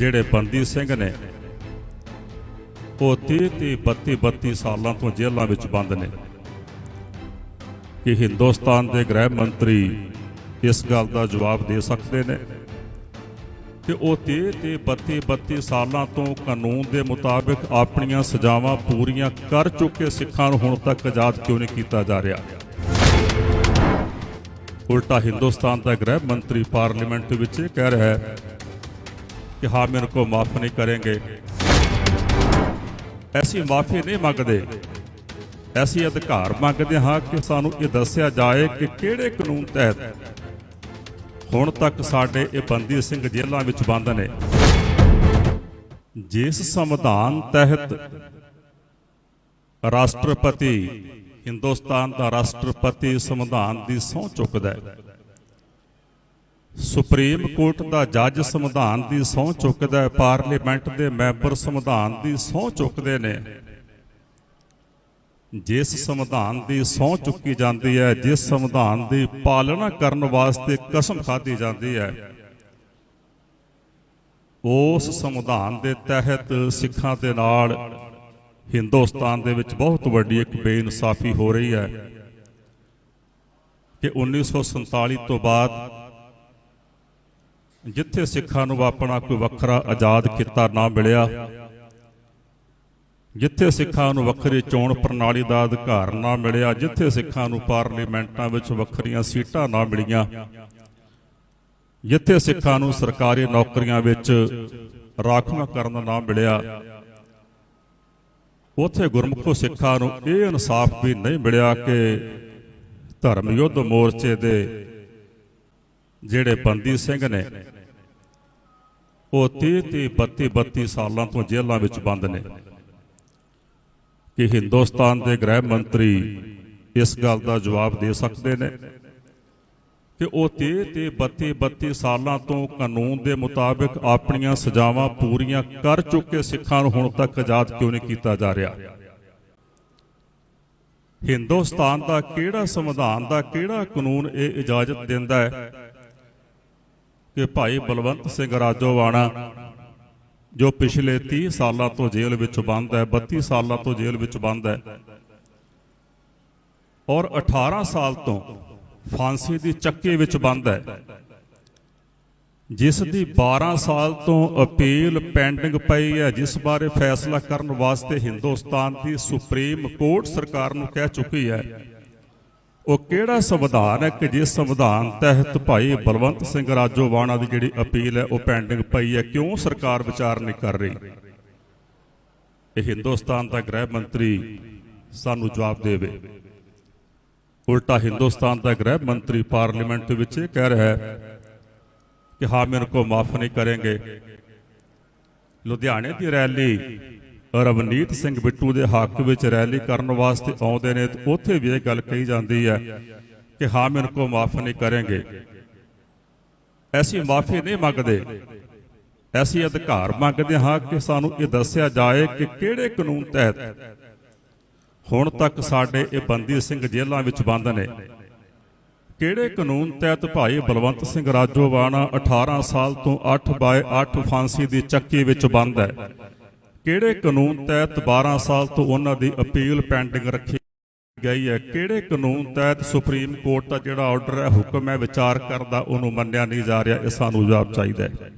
ਜਿਹੜੇ ਬੰਦੀ ਸਿੰਘ ਨੇ, ਉਹ 30 30 32 32 ਸਾਲਾਂ ਤੋਂ ਜੇਲ੍ਹਾਂ ਵਿੱਚ ਬੰਦ ਨੇ। ਕਿ ਹਿੰਦੁਸਤਾਨ ਦੇ ਗ੍ਰਹਿ ਮੰਤਰੀ ਇਸ ਗੱਲ ਦਾ ਜਵਾਬ ਦੇ ਸਕਦੇ ਨੇ ਕਿ ਉਹ 30 ਤੇ 32 32 ਸਾਲਾਂ ਤੋਂ ਕਾਨੂੰਨ ਦੇ ਮੁਤਾਬਿਕ ਆਪਣੀਆਂ ਸਜ਼ਾਵਾਂ ਪੂਰੀਆਂ ਕਰ ਚੁੱਕੇ ਸਿੱਖਾਂ ਨੂੰ ਹੁਣ ਤੱਕ ਆਜ਼ਾਦ ਕਿਉਂ ਨਹੀਂ ਕੀਤਾ ਜਾ ਰਿਹਾ? ਉਲਟਾ ਹਿੰਦੁਸਤਾਨ ਦਾ ਗ੍ਰਹਿ ਮੰਤਰੀ ਪਾਰਲੀਮੈਂਟ ਵਿੱਚ ਇਹ ਕਹਿ ਰਿਹਾ ਹੈ ਕਿ ਹਾਂ, ਮੇਰੇ ਕੋ ਮਾਫ ਨਹੀਂ ਕरेंगे ਐਸੀ ਮਾਫੀ ਨਹੀਂ ਮੰਗਦੇ। ਐਸੀ ਅਧਿਕਾਰ ਮੰਗਦੇ ਹਾਂ ਕਿ ਸਾਨੂੰ ਇਹ ਦੱਸਿਆ ਜਾਏ ਕਿ ਕਿਹੜੇ ਕਾਨੂੰਨ ਤਹਿਤ ਹੁਣ ਤੱਕ ਸਾਡੇ ਇਹ ਬੰਦੀ ਸਿੰਘ ਜੇਲ੍ਹਾਂ ਵਿੱਚ ਬੰਦ ਨੇ। ਜਿਸ ਸੰਵਿਧਾਨ ਤਹਿਤ ਰਾਸ਼ਟਰਪਤੀ ਹਿੰਦੁਸਤਾਨ ਦਾ ਰਾਸ਼ਟਰਪਤੀ ਸੰਵਿਧਾਨ ਦੀ ਸਹੁੰ ਚੁੱਕਦਾ ਹੈ। ਸੁਪਰੀਮ ਕੋਰਟ ਦਾ ਜੱਜ ਸੰਵਿਧਾਨ ਦੀ ਸਹੁੰ ਚੁੱਕਦਾ ਹੈ, ਪਾਰਲੀਮੈਂਟ ਦੇ ਮੈਂਬਰ ਸੰਵਿਧਾਨ ਦੀ ਸਹੁੰ ਚੁੱਕਦੇ ਨੇ। ਜਿਸ ਸੰਵਿਧਾਨ ਦੀ ਸਹੁੰ ਚੁੱਕੀ ਜਾਂਦੀ ਹੈ, ਜਿਸ ਸੰਵਿਧਾਨ ਦੀ ਪਾਲਣਾ ਕਰਨ ਵਾਸਤੇ ਕਸਮ ਖਾਧੀ ਜਾਂਦੀ ਹੈ, ਉਸ ਸੰਵਿਧਾਨ ਦੇ ਤਹਿਤ ਸਿੱਖਾਂ ਦੇ ਨਾਲ ਹਿੰਦੁਸਤਾਨ ਦੇ ਵਿੱਚ ਬਹੁਤ ਵੱਡੀ ਇੱਕ ਬੇਇਨਸਾਫੀ ਹੋ ਰਹੀ ਹੈ ਕਿ 1947 ਤੋਂ ਬਾਅਦ ਜਿੱਥੇ ਸਿੱਖਾਂ ਨੂੰ ਆਪਣਾ ਕੋਈ ਵੱਖਰਾ ਆਜ਼ਾਦ ਕੀਤਾ ਨਾ ਮਿਲਿਆ, ਜਿੱਥੇ ਸਿੱਖਾਂ ਨੂੰ ਵੱਖਰੀ ਚੋਣ ਪ੍ਰਣਾਲੀ ਦਾ ਅਧਿਕਾਰ ਨਾ ਮਿਲਿਆ, ਜਿੱਥੇ ਸਿੱਖਾਂ ਨੂੰ ਪਾਰਲੀਮੈਂਟਾਂ ਵਿੱਚ ਵੱਖਰੀਆਂ ਸੀਟਾਂ ਨਾ ਮਿਲੀਆਂ, ਜਿੱਥੇ ਸਿੱਖਾਂ ਨੂੰ ਸਰਕਾਰੀ ਨੌਕਰੀਆਂ ਵਿੱਚ ਰਾਖਵਾਂ ਕਰਨ ਨਾ ਮਿਲਿਆ, ਉਥੇ ਗੁਰਮੁਖੋ ਸਿੱਖਾਂ ਨੂੰ ਇਹ ਇਨਸਾਫ ਵੀ ਨਹੀਂ ਮਿਲਿਆ ਕਿ ਧਰਮ ਯੁੱਧ ਮੋਰਚੇ ਦੇ ਜਿਹੜੇ ਬੰਦੀ ਸਿੰਘ ਨੇ, ਉਹ 30 30 32 32 ਸਾਲਾਂ ਤੋਂ ਜੇਲ੍ਹਾਂ ਵਿੱਚ ਬੰਦ ਨੇ। ਕਿ ਹਿੰਦੁਸਤਾਨ ਦੇ ਗ੍ਰਹਿ ਮੰਤਰੀ ਇਸ ਗੱਲ ਦਾ ਜਵਾਬ ਦੇ ਸਕਦੇ ਨੇ? ਕਿ ਉਹ 30 ਤੇ 32 32 ਸਾਲਾਂ ਤੋਂ ਕਾਨੂੰਨ ਦੇ ਮੁਤਾਬਿਕ ਆਪਣੀਆਂ ਸਜ਼ਾਵਾਂ ਪੂਰੀਆਂ ਕਰ ਚੁੱਕੇ ਸਿੱਖਾਂ ਨੂੰ ਹੁਣ ਤੱਕ ਆਜ਼ਾਦ ਕਿਉਂ ਨਹੀਂ ਕੀਤਾ ਜਾ ਰਿਹਾ? ਹਿੰਦੁਸਤਾਨ ਦਾ ਕਿਹੜਾ ਸੰਵਿਧਾਨ ਦਾ ਕਿਹੜਾ ਕਾਨੂੰਨ ਇਹ ਇਜਾਜ਼ਤ ਦਿੰਦਾ ਹੈ? ਕਿ ਭਾਈ ਬਲਵੰਤ ਸਿੰਘ ਰਾਜੋਵਾਣਾ, ਜੋ ਪਿਛਲੇ 30 ਸਾਲਾਂ ਤੋਂ ਜੇਲ੍ਹ ਵਿੱਚ ਬੰਦ ਹੈ 32 ਸਾਲਾਂ ਤੋਂ ਜੇਲ੍ਹ ਵਿੱਚ ਬੰਦ ਹੈ, ਔਰ 18 ਸਾਲ ਤੋਂ ਫਾਂਸੀ ਦੀ ਚੱਕੀ ਵਿੱਚ ਬੰਦ ਹੈ, ਜਿਸ ਦੀ 12 ਸਾਲ ਤੋਂ ਅਪੀਲ ਪੈਂਡਿੰਗ ਪਈ ਹੈ, ਜਿਸ ਬਾਰੇ ਫੈਸਲਾ ਕਰਨ ਵਾਸਤੇ ਹਿੰਦੁਸਤਾਨ ਦੀ ਸੁਪਰੀਮ ਕੋਰਟ ਸਰਕਾਰ ਨੂੰ ਕਹਿ ਚੁੱਕੀ ਹੈ ਉਹ ਕਿਹੜਾ ਸੰਵਿਧਾਨ ਹੈ ਕਿ ਜਿਸ ਸੰਵਿਧਾਨ ਤਹਿਤ ਭਾਈ ਬਲਵੰਤ ਸਿੰਘ ਰਾਜੋਵਾਣਾ ਦੀ ਜਿਹੜੀ ਅਪੀਲ ਹੈ, ਉਹ ਪੈਂਡਿੰਗ ਪਈ ਹੈ? ਕਿਉਂ ਸਰਕਾਰ ਵਿਚਾਰ ਨਹੀਂ ਕਰ ਰਹੀ? ਇਹ ਹਿੰਦੁਸਤਾਨ ਦਾ ਗ੍ਰਹਿ ਮੰਤਰੀ ਸਾਨੂੰ ਜਵਾਬ ਦੇਵੇ। ਉਲਟਾ ਹਿੰਦੁਸਤਾਨ ਦਾ ਗ੍ਰਹਿ ਮੰਤਰੀ ਪਾਰਲੀਮੈਂਟ ਵਿੱਚ ਇਹ ਕਹਿ ਰਿਹਾ ਹੈ ਕਿ ਹਾਂ, ਮੇਰੇ ਕੋ ਮਾਫ ਨਹੀਂ ਕरेंगे ਲੁਧਿਆਣੇ ਦੀ ਰੈਲੀ ਰਵਨੀਤ ਸਿੰਘ ਬਿੱਟੂ ਦੇ ਹੱਕ ਵਿੱਚ ਰੈਲੀ ਕਰਨ ਵਾਸਤੇ ਆਉਂਦੇ ਨੇ ਤੇ ਉੱਥੇ ਵੀ ਇਹ ਗੱਲ ਕਹੀ ਜਾਂਦੀ ਹੈ ਕਿ ਹਾਂ, ਮੇਰੇ ਕੋ ਮਾਫ ਨਹੀਂ ਕरेंगे ਐਸੀ ਮਾਫੀ ਨਹੀਂ ਮੰਗਦੇ। ਐਸੀ ਅਧਿਕਾਰ ਮੰਗਦੇ ਹਾਂ ਕਿ ਸਾਨੂੰ ਇਹ ਦੱਸਿਆ ਜਾਏ ਕਿ ਕਿਹੜੇ ਕਾਨੂੰਨ ਤਹਿਤ ਹੁਣ ਤੱਕ ਸਾਡੇ ਇਹ ਬੰਦੀ ਸਿੰਘ ਜੇਲ੍ਹਾਂ ਵਿੱਚ ਬੰਦ ਨੇ। ਕਿਹੜੇ ਕਾਨੂੰਨ ਤਹਿਤ ਭਾਈ ਬਲਵੰਤ ਸਿੰਘ ਰਾਜੋਵਾਣਾ 18 ਸਾਲ ਤੋਂ 8 ਬਾਏ 8 ਫਾਂਸੀ ਦੀ ਚੱਕੀ ਵਿੱਚ ਬੰਦ ਹੈ? ਕਿਹੜੇ ਕਾਨੂੰਨ ਤਹਿਤ 12 ਸਾਲ ਤੋਂ ਉਹਨਾਂ ਦੀ ਅਪੀਲ ਪੈਂਡਿੰਗ ਰੱਖੀ ਗਈ ਹੈ? ਕਿਹੜੇ ਕਾਨੂੰਨ ਤਹਿਤ ਸੁਪਰੀਮ ਕੋਰਟ ਦਾ ਜਿਹੜਾ ਆਰਡਰ ਹੈ, ਹੁਕਮ ਹੈ, ਵਿਚਾਰ ਕਰਦਾ ਉਹਨੂੰ ਮੰਨਿਆ ਨਹੀਂ ਜਾ ਰਿਹਾ, ਇਹ ਸਾਨੂੰ ਜਵਾਬ ਚਾਹੀਦਾ ਹੈ।